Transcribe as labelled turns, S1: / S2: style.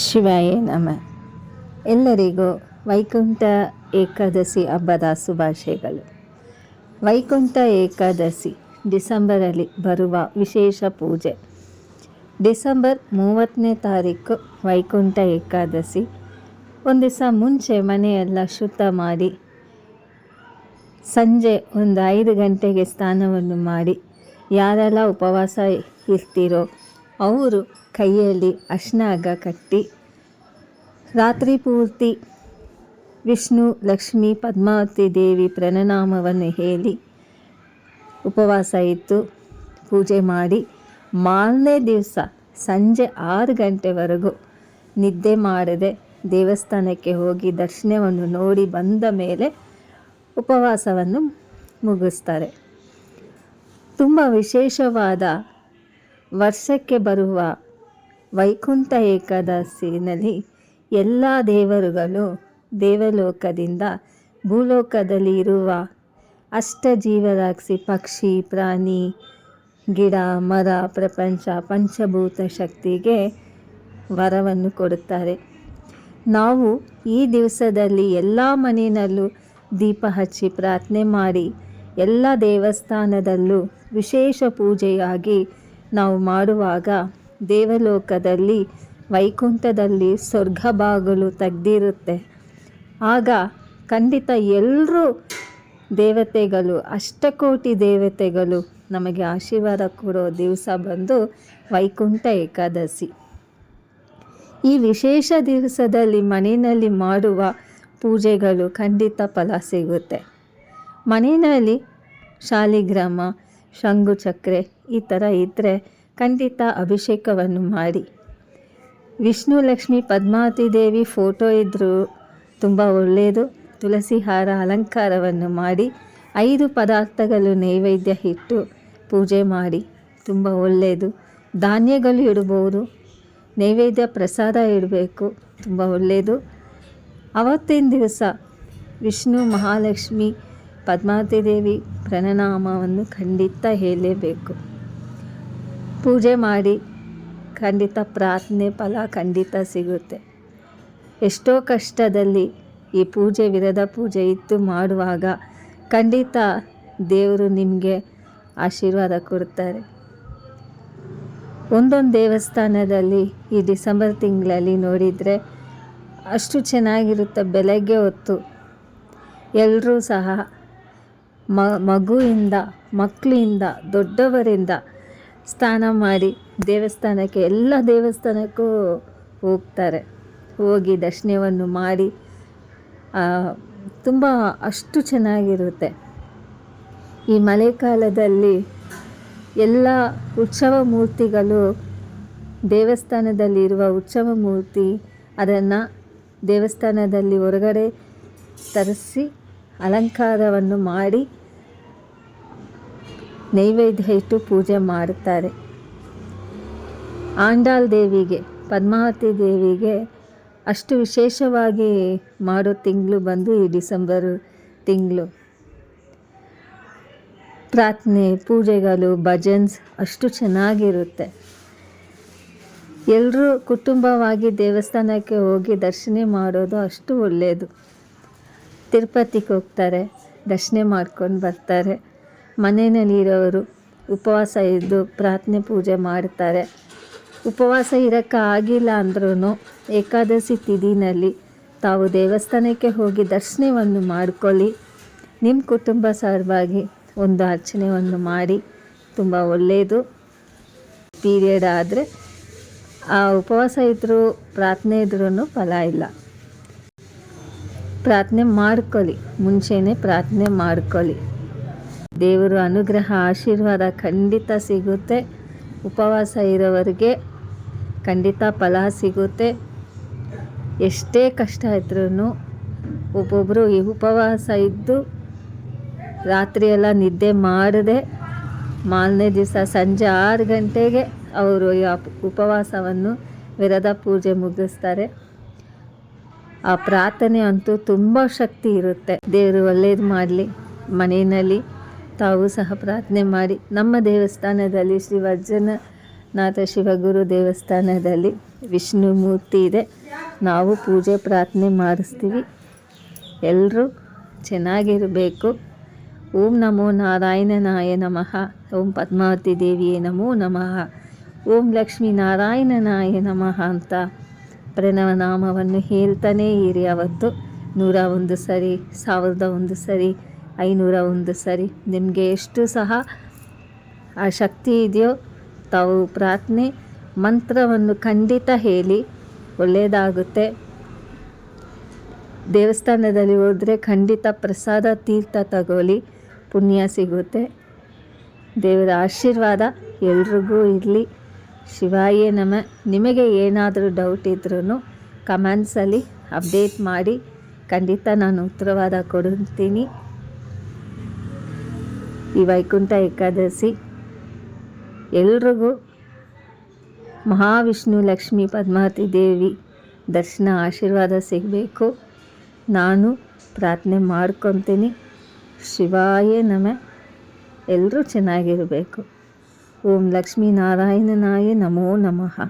S1: ಶಿವಾಯ ನಮ. ಎಲ್ಲರಿಗೂ ವೈಕುಂಠ ಏಕಾದಶಿ ಹಬ್ಬದ ಶುಭಾಶಯಗಳು. ವೈಕುಂಠ ಏಕಾದಶಿ ಡಿಸೆಂಬರಲ್ಲಿ ಬರುವ ವಿಶೇಷ ಪೂಜೆ. ಡಿಸೆಂಬರ್ ಮೂವತ್ತನೇ ತಾರೀಕು ವೈಕುಂಠ ಏಕಾದಶಿ. ಒಂದು ದಿವಸ ಮುಂಚೆ ಮನೆಯೆಲ್ಲ ಶುದ್ಧ ಮಾಡಿ, ಸಂಜೆ ಒಂದು ಐದು ಗಂಟೆಗೆ ಸ್ನಾನವನ್ನು ಮಾಡಿ, ಯಾರೆಲ್ಲ ಉಪವಾಸ ಇರ್ತೀರೋ ಅವರು ಕೈಯಲ್ಲಿ ಅಶ್ನಾಗ ಕಟ್ಟಿ, ರಾತ್ರಿ ಪೂರ್ತಿ ವಿಷ್ಣು, ಲಕ್ಷ್ಮಿ, ಪದ್ಮಾವತಿ ದೇವಿ ಪ್ರಣನಾಮವನ್ನು ಹೇಳಿ ಉಪವಾಸ ಇತ್ತು ಪೂಜೆ ಮಾಡಿ, ಮಾರನೇ ದಿವಸ ಸಂಜೆ ಆರು ಗಂಟೆವರೆಗೂ ನಿದ್ದೆ ಮಾಡದೆ ದೇವಸ್ಥಾನಕ್ಕೆ ಹೋಗಿ ದರ್ಶನವನ್ನು ನೋಡಿ ಬಂದ ಮೇಲೆ ಉಪವಾಸವನ್ನು ಮುಗಿಸ್ತಾರೆ. ತುಂಬ ವಿಶೇಷವಾದ ವರ್ಷಕ್ಕೆ ಬರುವ ವೈಕುಂಠ ಏಕಾದಶಿನಲ್ಲಿ ಎಲ್ಲ ದೇವರುಗಳು ದೇವಲೋಕದಿಂದ ಭೂಲೋಕದಲ್ಲಿ ಇರುವ ಅಷ್ಟ ಜೀವರಾಕ್ಷಿ ಪಕ್ಷಿ, ಪ್ರಾಣಿ, ಗಿಡ, ಮರ, ಪ್ರಪಂಚ, ಪಂಚಭೂತ ಶಕ್ತಿಗೆ ವರವನ್ನು ಕೊಡುತ್ತಾರೆ. ನಾವು ಈ ದಿವಸದಲ್ಲಿ ಎಲ್ಲ ಮನೆಯಲ್ಲೂ ದೀಪ ಹಚ್ಚಿ ಪ್ರಾರ್ಥನೆ ಮಾಡಿ ಎಲ್ಲ ದೇವಸ್ಥಾನದಲ್ಲೂ ವಿಶೇಷ ಪೂಜೆಯಾಗಿ ನಾವು ಮಾಡುವಾಗ ದೇವಲೋಕದಲ್ಲಿ ವೈಕುಂಠದಲ್ಲಿ ಸ್ವರ್ಗ ಬಾಗಿಲು ತೆಗ್ದಿರುತ್ತೆ. ಆಗ ಖಂಡಿತ ಎಲ್ಲರೂ ದೇವತೆಗಳು, ಅಷ್ಟಕೋಟಿ ದೇವತೆಗಳು ನಮಗೆ ಆಶೀರ್ವಾದ ಕೊಡೋ ದಿವಸ ಬಂದು ವೈಕುಂಠ ಏಕಾದಶಿ. ಈ ವಿಶೇಷ ದಿವಸದಲ್ಲಿ ಮನೆಯಲ್ಲಿ ಮಾಡುವ ಪೂಜೆಗಳು ಖಂಡಿತ ಫಲ ಸಿಗುತ್ತೆ. ಮನೆಯಲ್ಲಿ ಶಾಲಿಗ್ರಾಮ ಶಂಗು ಚಕ್ರೆ ಈ ಥರ ಇದ್ದರೆ ಖಂಡಿತ ಅಭಿಷೇಕವನ್ನು ಮಾಡಿ. ವಿಷ್ಣು ಲಕ್ಷ್ಮಿ ಪದ್ಮಾವತಿ ದೇವಿ ಫೋಟೋ ಇದ್ದರೂ ತುಂಬ ಒಳ್ಳೆಯದು. ತುಳಸಿ ಹಾರ ಅಲಂಕಾರವನ್ನು ಮಾಡಿ ಐದು ಪದಾರ್ಥಗಳು ನೈವೇದ್ಯ ಇಟ್ಟು ಪೂಜೆ ಮಾಡಿ ತುಂಬ ಒಳ್ಳೆಯದು. ಧಾನ್ಯಗಳು ಇಡ್ಬೋದು, ನೈವೇದ್ಯ ಪ್ರಸಾದ ಇಡಬೇಕು, ತುಂಬ ಒಳ್ಳೆಯದು. ಅವತ್ತಿನ ದಿವಸ ವಿಷ್ಣು ಮಹಾಲಕ್ಷ್ಮಿ ಪದ್ಮಾವತಿ ದೇವಿ ಪ್ರಣನಾಮವನ್ನು ಖಂಡಿತ ಹೇಳಲೇಬೇಕು. ಪೂಜೆ ಮಾಡಿ ಖಂಡಿತ ಪ್ರಾರ್ಥನೆ ಫಲ ಖಂಡಿತ ಸಿಗುತ್ತೆ. ಎಷ್ಟೋ ಕಷ್ಟದಲ್ಲಿ ಈ ಪೂಜೆ ವಿರದ ಪೂಜೆ ಇತ್ತು ಮಾಡುವಾಗ ಖಂಡಿತ ದೇವರು ನಿಮಗೆ ಆಶೀರ್ವಾದ ಕೊಡ್ತಾರೆ ಒಂದೊಂದು ದೇವಸ್ಥಾನದಲ್ಲಿ ಈ ಡಿಸೆಂಬರ್ ತಿಂಗಳಲ್ಲಿ ನೋಡಿದರೆ ಅಷ್ಟು ಚೆನ್ನಾಗಿರುತ್ತೆ ಬೆಳಗ್ಗೆ ಹೊತ್ತು. ಎಲ್ಲರೂ ಸಹ ಮಗುವಿಂದ, ಮಕ್ಕಳಿಂದ, ದೊಡ್ಡವರಿಂದ ಸ್ನಾನ ಮಾಡಿ ದೇವಸ್ಥಾನಕ್ಕೆ, ಎಲ್ಲ ದೇವಸ್ಥಾನಕ್ಕೂ ಹೋಗ್ತಾರೆ. ಹೋಗಿ ದರ್ಶನವನ್ನು ಮಾಡಿ ತುಂಬ ಅಷ್ಟು ಚೆನ್ನಾಗಿರುತ್ತೆ. ಈ ಮಳೆಗಾಲದಲ್ಲಿ ಎಲ್ಲ ಉತ್ಸವ ಮೂರ್ತಿಗಳು ದೇವಸ್ಥಾನದಲ್ಲಿರುವ ಉತ್ಸವ ಮೂರ್ತಿ ಅದನ್ನು ದೇವಸ್ಥಾನದಲ್ಲಿ ಹೊರಗಡೆ ತರಿಸಿ ಅಲಂಕಾರವನ್ನು ಮಾಡಿ ನೈವೇದ್ಯ ಇಟ್ಟು ಪೂಜೆ ಮಾಡುತ್ತಾರೆ. ಆಂಡಾಲ್ ದೇವಿಗೆ, ಪದ್ಮಾವತಿ ದೇವಿಗೆ ಅಷ್ಟು ವಿಶೇಷವಾಗಿ ಮಾಡೋ ತಿಂಗಳು ಬಂದು ಈ ಡಿಸೆಂಬರ್ ತಿಂಗಳು. ಪ್ರಾರ್ಥನೆ, ಪೂಜೆಗಳು, ಭಜನ್ಸ್ ಅಷ್ಟು ಚೆನ್ನಾಗಿರುತ್ತೆ. ಎಲ್ಲರೂ ಕುಟುಂಬವಾಗಿ ದೇವಸ್ಥಾನಕ್ಕೆ ಹೋಗಿ ದರ್ಶನ ಮಾಡೋದು ಅಷ್ಟು ಒಳ್ಳೆಯದು ತಿರುಪತಿಗೆ ಹೋಗ್ತಾರೆ, ದರ್ಶನ ಮಾಡ್ಕೊಂಡು ಬರ್ತಾರೆ. ಮನೆಯಲ್ಲಿರೋರು ಉಪವಾಸ ಇದ್ದು ಪ್ರಾರ್ಥನೆ ಪೂಜೆ ಮಾಡ್ತಾರೆ. ಉಪವಾಸ ಇರೋಕ್ಕೆ ಆಗಿಲ್ಲ ಅಂದ್ರೂ ಏಕಾದಶಿ ತಿಥಿನಲ್ಲಿ ತಾವು ದೇವಸ್ಥಾನಕ್ಕೆ ಹೋಗಿ ದರ್ಶನವನ್ನು ಮಾಡ್ಕೊಳ್ಳಿ. ನಿಮ್ಮ ಕುಟುಂಬ ಸಲುವಾಗಿ ಒಂದು ಅರ್ಚನೆಯನ್ನು ಮಾಡಿ, ತುಂಬ ಒಳ್ಳೆಯದು ಪೀರಿಯಡ್ ಆದರೆ ಆ ಉಪವಾಸ ಇದ್ದರೂ ಪ್ರಾರ್ಥನೆ ಇದ್ರೂ ಫಲ ಇಲ್ಲ. ಪ್ರಾರ್ಥನೆ ಮಾಡ್ಕೊಳ್ಳಿ, ಮುಂಚೆನೇ ಪ್ರಾರ್ಥನೆ ಮಾಡ್ಕೊಳ್ಳಿ. ದೇವರು ಅನುಗ್ರಹ, ಆಶೀರ್ವಾದ ಖಂಡಿತ ಸಿಗುತ್ತೆ. ಉಪವಾಸ ಇರೋವರಿಗೆ ಖಂಡಿತ ಫಲ ಸಿಗುತ್ತೆ. ಎಷ್ಟೇ ಕಷ್ಟ ಇದ್ರೂ ಒಬ್ಬೊಬ್ಬರು ಈ ಉಪವಾಸ ಇದ್ದು ರಾತ್ರಿಯೆಲ್ಲ ನಿದ್ದೆ ಮಾಡದೆ ಮಾಲನೇ ದಿವಸ ಸಂಜೆ ಆರು ಗಂಟೆಗೆ ಅವರು ಉಪವಾಸವನ್ನು ವಿರದ ಪೂಜೆ ಮುಗಿಸ್ತಾರೆ. ಆ ಪ್ರಾರ್ಥನೆ ಅಂತೂ ತುಂಬ ಶಕ್ತಿ ಇರುತ್ತೆ. ದೇವರು ಒಳ್ಳೇದು ಮಾಡಲಿ ಮನೆಯಲ್ಲಿ. ತಾವು ಸಹ ಪ್ರಾರ್ಥನೆ ಮಾಡಿ. ನಮ್ಮ ದೇವಸ್ಥಾನದಲ್ಲಿ ಶ್ರೀ ವಜ್ರನಾಥ ನಾಥ ಶಿವಗುರು ದೇವಸ್ಥಾನದಲ್ಲಿ ವಿಷ್ಣು ಮೂರ್ತಿ ಇದೆ. ನಾವು ಪೂಜೆ, ಪ್ರಾರ್ಥನೆ ಮಾಡಿಸ್ತೀವಿ. ಎಲ್ಲರೂ ಚೆನ್ನಾಗಿರಬೇಕು. ಓಂ ನಮೋ ನಾರಾಯಣನಾಯ ನಮಃ. ಓಂ ಪದ್ಮಾವತಿ ದೇವಿಯೇ ನಮೋ ನಮಃ. ಓಂ ಲಕ್ಷ್ಮೀ ನಾರಾಯಣನಾಯ ನಮಃ ಅಂತ ಪ್ರಣವನಾಮವನ್ನು ಹೇಳ್ತಾನೇ ಇರಿ ಅವತ್ತು. ನೂರ ಒಂದು ಸರಿ, ಸಾವಿರದ ಒಂದು ಸರಿ ಐನೂರ ಒಂದು ಸರಿ. ನಿಮಗೆ ಎಷ್ಟು ಸಹ ಆ ಶಕ್ತಿ ಇದೆಯೋ ತಾವು ಪ್ರಾರ್ಥನೆ ಮಂತ್ರವನ್ನು ಖಂಡಿತ ಹೇಳಿ. ಒಳ್ಳೆಯದಾಗುತ್ತೆ. ದೇವಸ್ಥಾನದಲ್ಲಿ ಹೋದರೆ ಖಂಡಿತ ಪ್ರಸಾದ, ತೀರ್ಥ ತಗೊಳ್ಳಿ. ಪುಣ್ಯ ಸಿಗುತ್ತೆ. ದೇವರ ಆಶೀರ್ವಾದ ಎಲ್ರಿಗೂ ಇರಲಿ. ಶಿವಾಯೇ ನಮ. ನಿಮಗೆ ಏನಾದರೂ ಡೌಟ್ ಇದ್ರೂ ಕಮೆಂಟ್ಸಲ್ಲಿ ಅಪ್ಡೇಟ್ ಮಾಡಿ. ಖಂಡಿತ ನಾನು ಉತ್ತರವಾದ ಕೊಡುತ್ತೀನಿ. ಈ ವೈಕುಂಠ ಏಕಾದಶಿ ಎಲ್ರಿಗೂ ಮಹಾವಿಷ್ಣು, ಲಕ್ಷ್ಮಿ, ಪದ್ಮಾವತಿ ದೇವಿ ದರ್ಶನ, ಆಶೀರ್ವಾದ ಸಿಗಬೇಕು. ನಾನು ಪ್ರಾರ್ಥನೆ ಮಾಡ್ಕೊತೀನಿ. ಶಿವಾಯೇ ನಮ. ಎಲ್ಲರೂ ಚೆನ್ನಾಗಿರಬೇಕು. ಓಂ ಲಕ್ಷ್ಮೀ ನಾರಾಯಣನಾಯ ನಮೋ ನಮಃ.